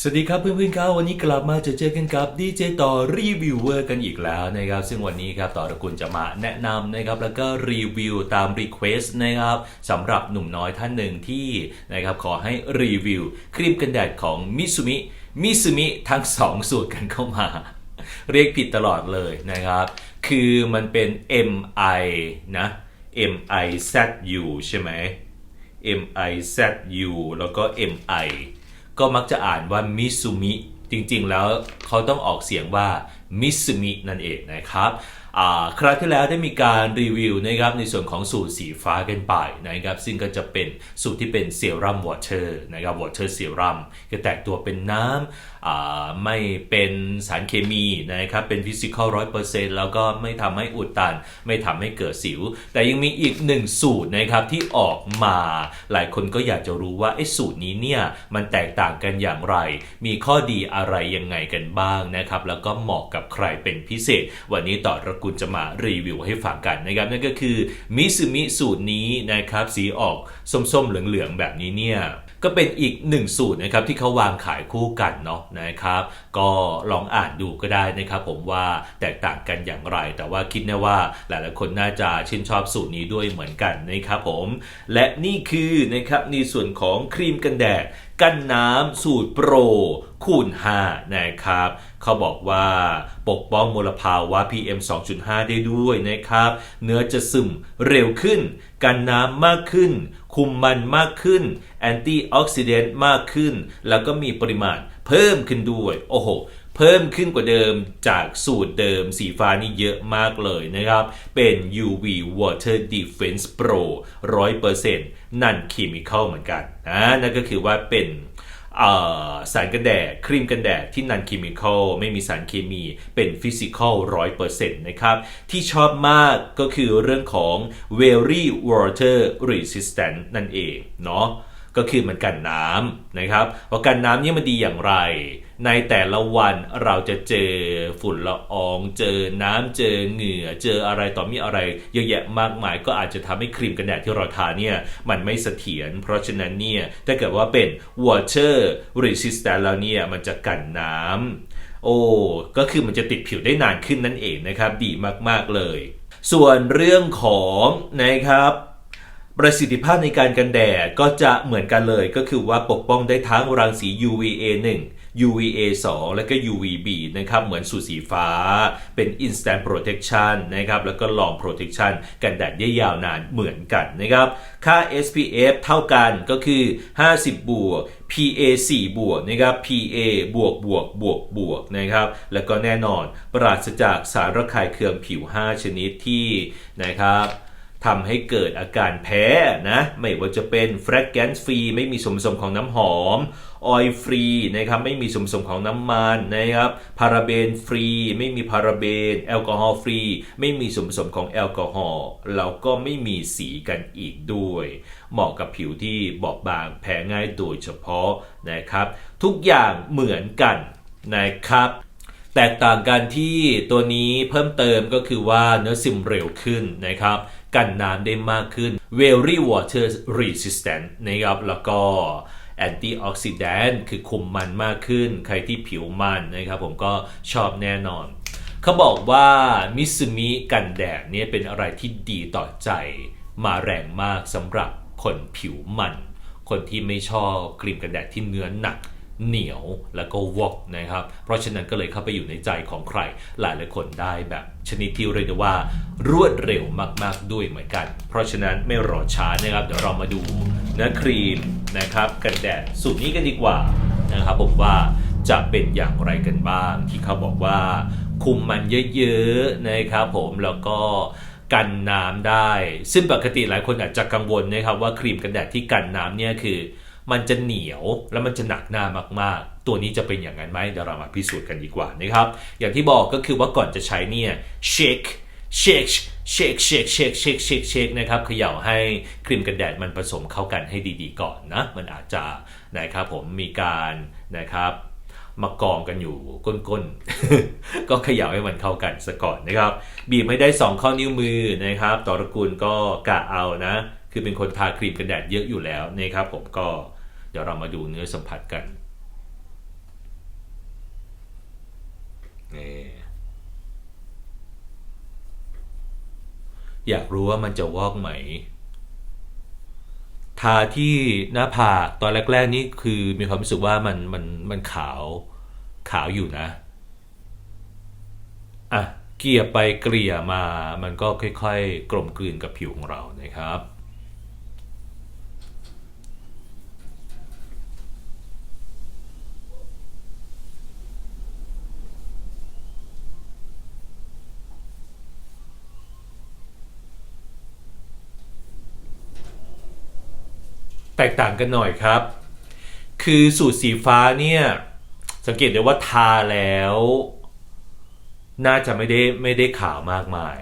สวัสดีครับเพื่อนๆครับวันนี้กลับมาเจอเจอกันกับดีเจต่อรีวิวเวอร์กันอีกแล้วนะครับซึ่งวันนี้ครับต่อตะกูลจะมาแนะนำนะครับแล้วก็รีวิวตามรีเควสต์นะครับสำหรับหนุ่มน้อยท่านหนึ่งที่นะครับขอให้รีวิวครีมกันแดดของมิซุมิมิซุมิทั้งสองสูตรกันเข้ามา เรียกผิดตลอดเลยนะครับ คือมันเป็น MI นะ MIZU ใช่ไหม MIZU แล้วก็ MI ก็มักจะอ่านว่ามิซุมิจริงๆ แล้วเขาต้องออกเสียงว่ามิซุมินั่นเองนะครับ ครั้งที่แล้วได้มีการรีวิวนะครับในส่วนของสูตรสีฟ้ากันไปนะครับซึ่งก็จะเป็นสูตรที่เป็นเซรั่มวอเตอร์นะครับวอเตอร์เซรั่มก็แตกตัวเป็นน้ำไม่เป็นสารเคมีนะครับเป็นฟิสิกอลร้อยเปอร์เซ็นต์แล้วก็ไม่ทำให้อุดตัน ไม่ทำให้เกิดสิว แต่ยังมีอีกหนึ่งสูตรนะครับที่ออกมา หลายคนก็อยากจะรู้ว่าไอ้สูตรนี้เนี่ยมันแตกต่างกันอย่างไร มีข้อดีอะไรยังไงกันบ้างนะครับแล้วก็เหมาะกับใครเป็นพิเศษ วันนี้ต่อรกุลจะมารีวิวให้ฟังกันนะครับนั่นก็คือมิซูมิสูตรนี้นะครับสีออกส้มๆเหลืองๆแบบนี้เนี่ยก็เป็นอีกหนึ่งสูตรนะครับที่เขาวางขายคู่กันเนาะนะครับ ก็ลองอ่านดูก็ได้นะครับผมว่าแตกต่างกันอย่างไร แต่ว่าคิดนะว่าหลายๆคนน่าจะชื่นชอบสูตรนี้ด้วยเหมือนกันนะครับผมและนี่คือนะครับในส่วนของครีมกันแดดกันน้ำสูตรโปรคูณ5นะครับเขาบอกว่าปกป้องมลภาวะ PM 2.5 ได้ด้วยนะครับ เนื้อจะซึมเร็วขึ้น กันน้ำมากขึ้น คุมมันมากขึ้น แอนตี้ออกซิเดนต์มากขึ้น แล้วก็มีปริมาณเพิ่มขึ้นด้วย โอ้โห เพิ่มขึ้นกว่าเดิมจากสูตรเดิมสีฟ้านี่เยอะมากเลยนะครับ เป็น UV Water Defense Pro 100%นั่นเคมีคอลเหมือนกันนะนั่นก็คือว่าเป็นสารกันแดดครีมกันแดดที่นันเคมีคอลไม่มีสารเคมีเป็นฟิสิกอลร้อยเปอร์เซ็นต์นะครับ ที่ชอบมากก็คือเรื่องของ very water resistant นั่นเองเนาะ ก็คือมันกันน้ำนะครับว่ากันน้ำนี่มันดีอย่างไร ในแต่ละวันเราจะเจอฝุ่นละออง เจอน้ำเจอเหงื่อ เจออะไรต่อมีอะไรเยอะแยะมากมาย ก็อาจจะทำให้ครีมกันแดดที่เราทาเนี่ยมันไม่เสถียรเพราะฉะนั้นเนี่ยถ้าเกิดว่าเป็น water resistant แล้วเนี่ยมันจะกันน้ำโอ้ก็คือมันจะติดผิวได้นานขึ้นนั่นเองนะครับ ดีมากๆเลย ส่วนเรื่องของนะครับ ประสิทธิภาพในการกันแดดก็จะเหมือนกันเลยก็คือว่าปกป้องได้ทั้งรังสี UVA 1 UVA 2 และก็ UVB นะครับเหมือนสูตรสีฟ้า เป็น instant protection นะครับแล้วก็ long protection กันแดดได้ยาวนานเหมือนกันนะครับ ค่า SPF เท่ากันก็คือ 50 บวก PA 4 บวกนะครับ PA บวกบวกบวกบวกนะครับแล้วก็แน่นอนปราศจากสารระคายเคืองผิว 5 ชนิดที่นะครับ ทำให้เกิดอาการแพ้นะ ไม่ว่าจะเป็น fragrance free ไม่มีส่วนผสมของน้ำหอม oil free นะครับไม่มีส่วนผสมของน้ำมันนะครับ พาราเบนฟรี ไม่มีพาราเบน แอลกอฮอล์ฟรี ไม่มีส่วนผสมของแอลกอฮอล์แล้วก็ไม่มีสีกันอีกด้วย เหมาะกับผิวที่บอบบางแพ้ง่ายโดยเฉพาะนะครับ ทุกอย่างเหมือนกันนะครับแตกต่างกันที่ตัวนี้เพิ่มเติมก็คือว่าเนื้อซึมเร็วขึ้นนะครับ กันน้ำได้มากขึ้น very water resistant นะครับ แล้วก็ antioxidant คือคุมมันมากขึ้น ใครที่ผิวมันนะครับผมก็ชอบแน่นอนเขาบอกว่ามิซูมิกันแดดเนี่ยเป็นอะไรที่ดีต่อใจมาแรงมากสำหรับคนผิวมัน คนที่ไม่ชอบครีมกันแดดที่เนื้อหนัก เหนียวแล้วก็วอกนะครับ เพราะฉะนั้นก็เลยเข้าไปอยู่ในใจของใครหลายหลายคนได้แบบชนิดที่เรียกได้ว่ารวดเร็วมาก ๆด้วยเหมือนกัน เพราะฉะนั้นไม่รอช้านะครับเดี๋ยวเรามาดูเนื้อครีมนะครับกันแดดสูตรนี้กันดีกว่านะครับผมว่าจะเป็นอย่างไรกันบ้าง ที่เขาบอกว่า คุมมันเยอะๆนะครับผมแล้วก็กันน้ำได้ ซึ่งปกติหลายคนอาจจะกังวลนะครับว่าครีมกันแดดที่กันน้ำเนี่ยคือ มันจะเหนียวแล้วมันจะหนักหน้ามากๆ ตัวนี้จะเป็นอย่างนั้นไหมเดี๋ยวเรามาพิสูจน์กันดีกว่านะครับ อย่างที่บอกก็คือว่าก่อนจะใช้เนี่ยเชคเชคเชคเชคเชคเชคเชคเชคนะครับเขย่าให้ครีมกันแดดมันผสมเข้ากันให้ดีๆก่อนนะ มันอาจจะนะครับผมมีการนะครับมากองกันอยู่ก้นๆ ก็เขย่าให้มันเข้ากันซะก่อนนะครับ บีบให้ได้ 2 ข้อนิ้วมือนะครับ ต่อตระกูลก็กะเอานะ คือเป็นคนทาครีมกันแดดเยอะอยู่แล้วนะครับผมก็ เดี๋ยวเรามาดูเนื้อสัมผัสกันเนี่อยากรู้ว่ามันจะวอกไหม ทาที่หน้าผากตอนแรก ๆ นี่คือมีความรู้สึกว่ามันมันมันขาวขาวอยู่นะ อะ เกลี่ยไปเกลี่ยมามันก็ค่อย ๆ กลมกลืนกับผิวของเรานะครับ แตกต่างกันหน่อยครับ คือสูตรสีฟ้าเนี่ย สังเกตได้ว่าทาแล้ว น่าจะไม่ได้ไม่ได้ขาวมากมาย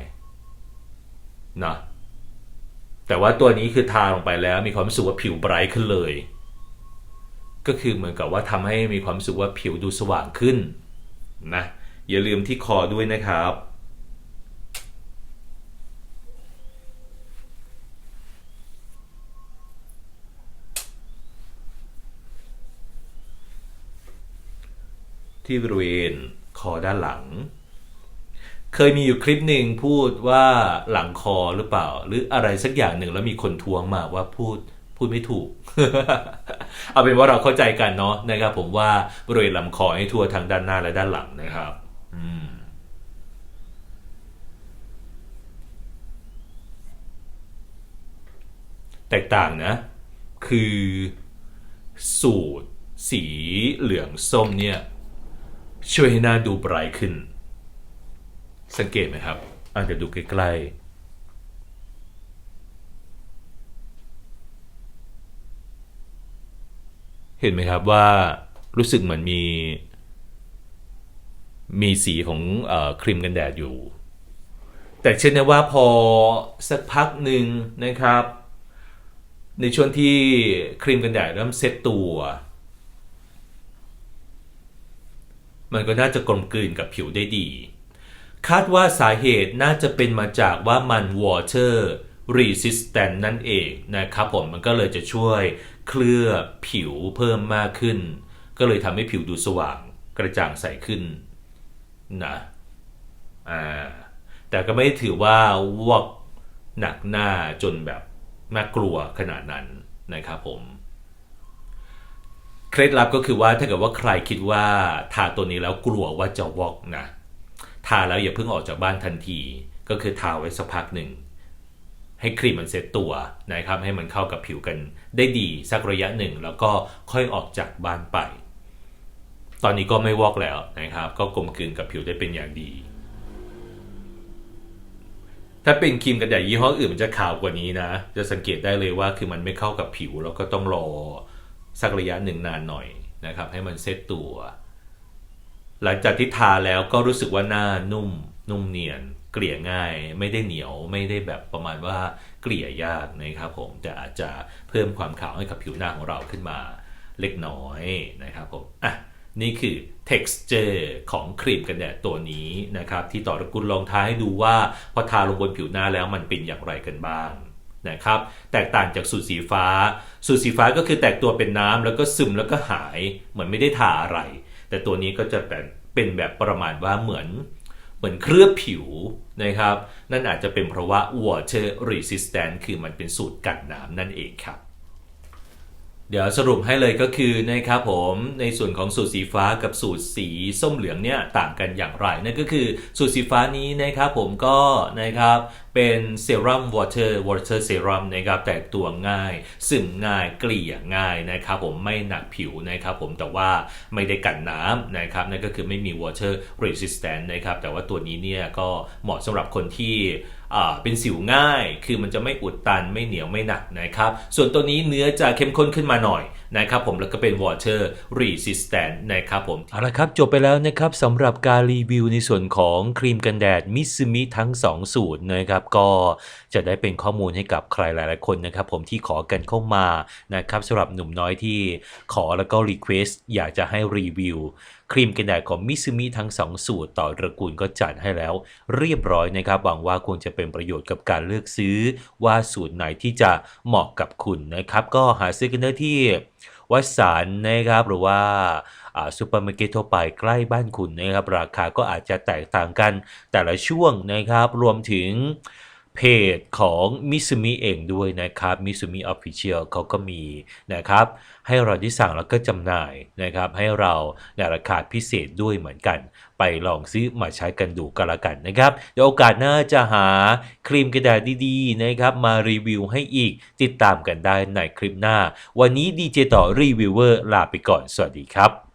นะแต่ว่าตัวนี้คือทาลงไปแล้วมีความรู้สึกว่าผิวไบรท์ขึ้นเลย ก็คือเหมือนกับว่าทำให้มีความรู้สึกว่าผิวดูสว่างขึ้นนะอย่าลืมที่คอด้วยนะครับ ที่บริเวณคอด้านหลัง เคยมีอยู่คลิปหนึ่งพูดว่าหลังคอหรือเปล่า หรืออะไรสักอย่างหนึ่งแล้วมีคนทวงมาว่าพูดพูดไม่ถูก เอาเป็นว่าเราเข้าใจกันเนาะนะครับผมว่าบริเวณลำคอให้ทั่วทั้งด้านหน้าและด้านหลังนะครับอืมแตกต่างนะ คือสูตรสีเหลืองส้มเนี่ย ช่วยให้หน้าดูไบรท์ขึ้น สังเกตไหมครับอาจจะดูใกล้ๆเห็นไหมครับว่ารู้สึกเหมือนมี มีสีของอครีมกันแดดอยู่ แต่เช่นนะว่าพอสักพักหนึ่งนะครับ ในช่วงที่ครีมกันแดดเริ่มเซตตัว มันก็น่าจะกลมกลืนกับผิวได้ดี คาดว่าสาเหตุน่าจะเป็นมาจากว่ามัน water resistant นั่นเองนะครับผมมันก็เลยจะช่วยเคลือบผิวเพิ่มมากขึ้น ก็เลยทำให้ผิวดูสว่างกระจ่างใสขึ้นนะอ่าแต่ก็ไม่ถือว่าวอกหนักหน้าจนแบบน่ากลัวขนาดนั้นนะครับผม เคล็ดลับก็คือว่าถ้าเกิดว่าใครคิดว่าทาตัวนี้แล้วกลัวว่าจะวอกนะทาแล้วอย่าเพิ่งออกจากบ้านทันที ก็คือทาไว้สักพักหนึ่งให้ครีมมันเซ็ตตัวนะครับให้มันเข้ากับผิวกันได้ดีสักระยะหนึ่ง แล้วก็ค่อยออกจากบ้านไป ตอนนี้ก็ไม่วอกแล้วนะครับ ก็กลมกลืนกับผิวได้เป็นอย่างดี ถ้าเป็นครีมกันแดดยี่ห้ออื่นมันจะขาวกว่านี้นะ จะสังเกตได้เลยว่าคือมันไม่เข้ากับผิวแล้วก็ต้องรอ สักระยะหนึ่งนานหน่อยนะครับ ให้มันเซตตัว หลังจากที่ทาแล้วก็รู้สึกว่าหน้านุ่มนุ่มเนียน เกลี่ยง่าย ไม่ได้เหนียวไม่ได้แบบประมาณว่าเกลี่ยยากนะครับผมแต่อาจจะเพิ่มความขาวให้กับผิวหน้าของเราขึ้นมาเล็กน้อยนะครับผมอะนี่คือ texture ของครีมกันแดดตัวนี้นะครับ ที่ต่อรกุลลองทาให้ดูว่าพอทาลงบนผิวหน้าแล้วมันเป็นอย่างไรกันบ้าง นะครับแตกต่างจากสูตรสีฟ้า สูตรสีฟ้าก็คือแตกตัวเป็นน้ำแล้วก็ซึมแล้วก็หายเหมือนไม่ได้ทาอะไร แต่ตัวนี้ก็จะเป็นเป็นแบบประมาณว่าเหมือนเหมือนเคลือบผิวนะครับ นั่นอาจจะเป็นเพราะว่า water resistant คือมันเป็นสูตรกันน้ำนั่นเองครับ เดี๋ยวสรุปให้เลยก็คือนะครับผมในส่วนของสูตรสีฟ้ากับสูตรสีส้มเหลืองเนี่ยต่างกันอย่างไรนั่นก็คือสูตรสีฟ้านี้นะครับผมก็นะครับเป็นเซรั่มวอเตอร์วอเตอร์เซรั่มนะครับแตกตัวง่ายซึมง่ายเกลี่ยง่ายนะครับผมไม่หนักผิวนะครับผมแต่ว่าไม่ได้กันน้ำนะครับนั่นก็คือไม่มี water resistant นนะครับแต่ว่าตัวนี้เนี่ยก็เหมาะสำหรับคนที่เป็นสิวง่าย คือมันจะไม่อุดตันไม่เหนียวไม่หนักนะครับ ส่วนตัวนี้เนื้อจะเข้มข้นขึ้นมาหน่อย นะครับผมแล้วก็เป็น water resistant นะครับผมเอาละครับจบไปแล้วนะครับสำหรับการรีวิวในส่วนของครีมกันแดดมิซูมิทั้ง 2 สูตรนะครับก็จะได้เป็นข้อมูลให้กับใครหลาย ๆ คนนะครับผมที่ขอกันเข้ามานะครับสำหรับหนุ่มน้อยที่ขอแล้วก็รีเควสอยากจะให้รีวิว ครีมกันแดดของมิซูมิทั้ง 2 สูตรต่อตระกูลก็จัดให้แล้ว เรียบร้อยนะครับหวังว่าคงจะเป็นประโยชน์กับการเลือกซื้อ ว่าสูตรไหนที่จะเหมาะกับคุณนะครับ ก็หาซื้อกันได้ที่วัดสารนะครับหรือว่าซูเปอร์มาร์เก็ตทั่วไปใกล้บ้านคุณนะครับ ราคาก็อาจจะแตกต่างกันแต่ละช่วงนะครับรวมถึง เพจของมิซูมิเองด้วยนะครับมิซูมิออฟฟิเชียลเขาก็มีนะครับ ให้เราได้สั่งแล้วก็จำหน่ายนะครับ ให้เราในราคาพิเศษด้วยเหมือนกัน ไปลองซื้อมาใช้กันดูกันละกันนะครับ เดี๋ยวโอกาสหน้าจะหาครีมกระดาษดีๆนะครับ มารีวิวให้อีกติดตามกันได้ในคลิปหน้า วันนี้ดีเจต่อรีวิวเวอร์ลาไปก่อนสวัสดีครับ